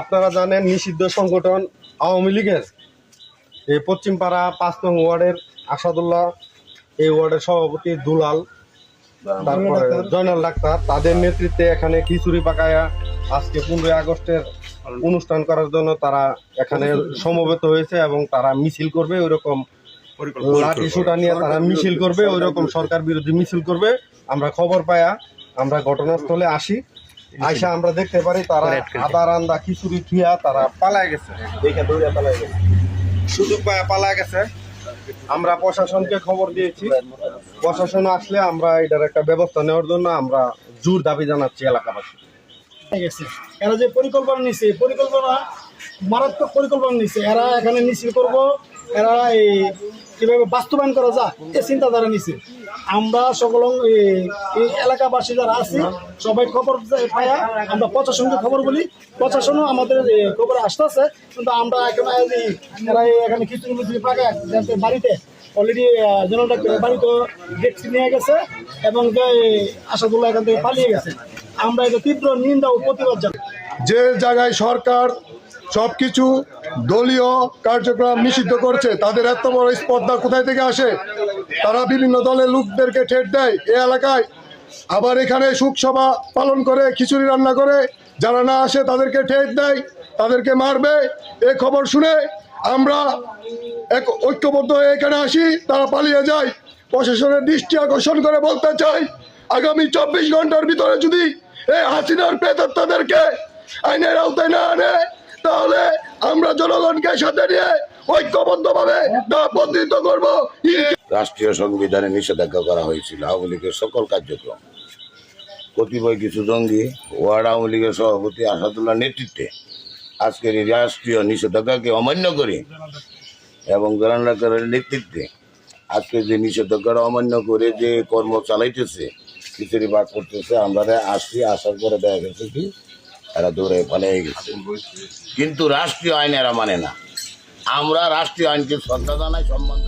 আপনারা জানেন নিষিদ্ধ সংগঠন আওয়ামী লীগের। এই পশ্চিমপাড়া পাঁচ নং ওয়ার্ডের আসাদুল্লাহ এই ওয়ার্ডের সভাপতি দুলাল তারপরে জয়নাল ডাক্তার। তাদের নেতৃত্বে এখানে খিচুড়ি পাকায়া আজকে পনেরোই আগস্টের অনুষ্ঠান করার জন্য তারা এখানে সমবেত হয়েছে এবং তারা মিছিল করবে ওইরকম লাঠি সুটা নিয়ে তারা মিছিল করবে ওই রকম সরকার বিরোধী মিছিল করবে। আমরা খবর পায়া আমরা ঘটনাস্থলে আসি। আইসা আমরা দেখতে পারি তারা আদা রান্দা খিচুড়ি থিয়া তারা পালায় গেছে। দেখে দৌড়ে পালায় গেছে। সুযোগ পায়া পালায় গেছে। আমরা প্রশাসনকে খবর দিয়েছি। প্রশাসন আসলে আমরা এটার একটা ব্যবস্থা নেওয়ার জন্য আমরা জোর দাবি জানাচ্ছি এলাকাবাসী গেছে। এরা যে পরিকল্পনা নিছে পরিকল্পনা মারাত্মক পরিকল্পনা নিছে। এরা এখানে মিছিল করব এরা এই কীভাবে বাস্তবায়ন করা যায় এই চিন্তাধারা নিছে। আমরা সকল এই- এলাকাবাসী যারা আছি সবাই খবর পায়া আমরা প্রশাসনকে খবর বলি। প্রশাসনও আমাদের এ, খবরে আসতেছে কিন্তু আমরা এখানে এখানে খিচুড়ি মিচুড়ি পাকা বাড়িতে অলরেডি জেনারেল ডাক্তারের বাড়িতে ডেক্সি নিয়ে গেছে এবং যে আসাদুল্লাহ এখান থেকে পালিয়ে গেছে। আমরা এটা তীব্র নিন্দা ও প্রতিবাদ যে জায়গায় সরকার সবকিছু দলীয় কার্যক্রম নিষিদ্ধ করছে। তাদের এত বড় স্পর্ধা কোথায় থেকে আসে? তারা বিভিন্ন দলের লোকদেরকে ঠেট দেয় এ এলাকায়। আবার এখানে সুখসভা পালন করে, খিচুড়ি রান্না করে। যারা না আসে তাদেরকে ঠেট দেয়, তাদেরকে মারবে। এ খবর শুনে আমরা এক ঐক্যবদ্ধ হয়ে এখানে আসি, তারা পালিয়ে যায়। প্রশাসনের দৃষ্টি আকর্ষণ করে বলতে চাই, আগামী চব্বিশ ঘণ্টার ভিতরে যদি এই হাসিনার প্রেতাত্মাদেরকে আইনের আওতায় না আনে তাহলে আমরা জনগণকে সাথে নিয়ে ঐক্যবদ্ধভাবে তা প্রতিনিধিত্ব করব। রাষ্ট্রীয় সংবিধানে নিষেধাজ্ঞা করা হয়েছিল, আওয়ামী লীগের সকল কার্যক্রম। কতিপয় কিছু জঙ্গি, ওয়ার্ড আওয়ামী লীগের সভাপতি আসাদুল্লাহ নেতৃত্বে আজকের এই রাষ্ট্রীয় নিষেধাজ্ঞাকে অমান্য করে এবং জেনারেলের নেতৃত্বে আজকে যে নিষেধাজ্ঞাটা অমান্য করে যে কর্ম চালাইতেছে, খিচুড়ি বাদ করতেছে, আমরা আসছি, আসার পরে দেখা গেছে কি এরা দৌড়ে পালিয়ে গেছে। কিন্তু রাষ্ট্রীয় আইন এরা মানে না। আমরা রাষ্ট্রীয় আইনকে শ্রদ্ধা জানাই, সম্মান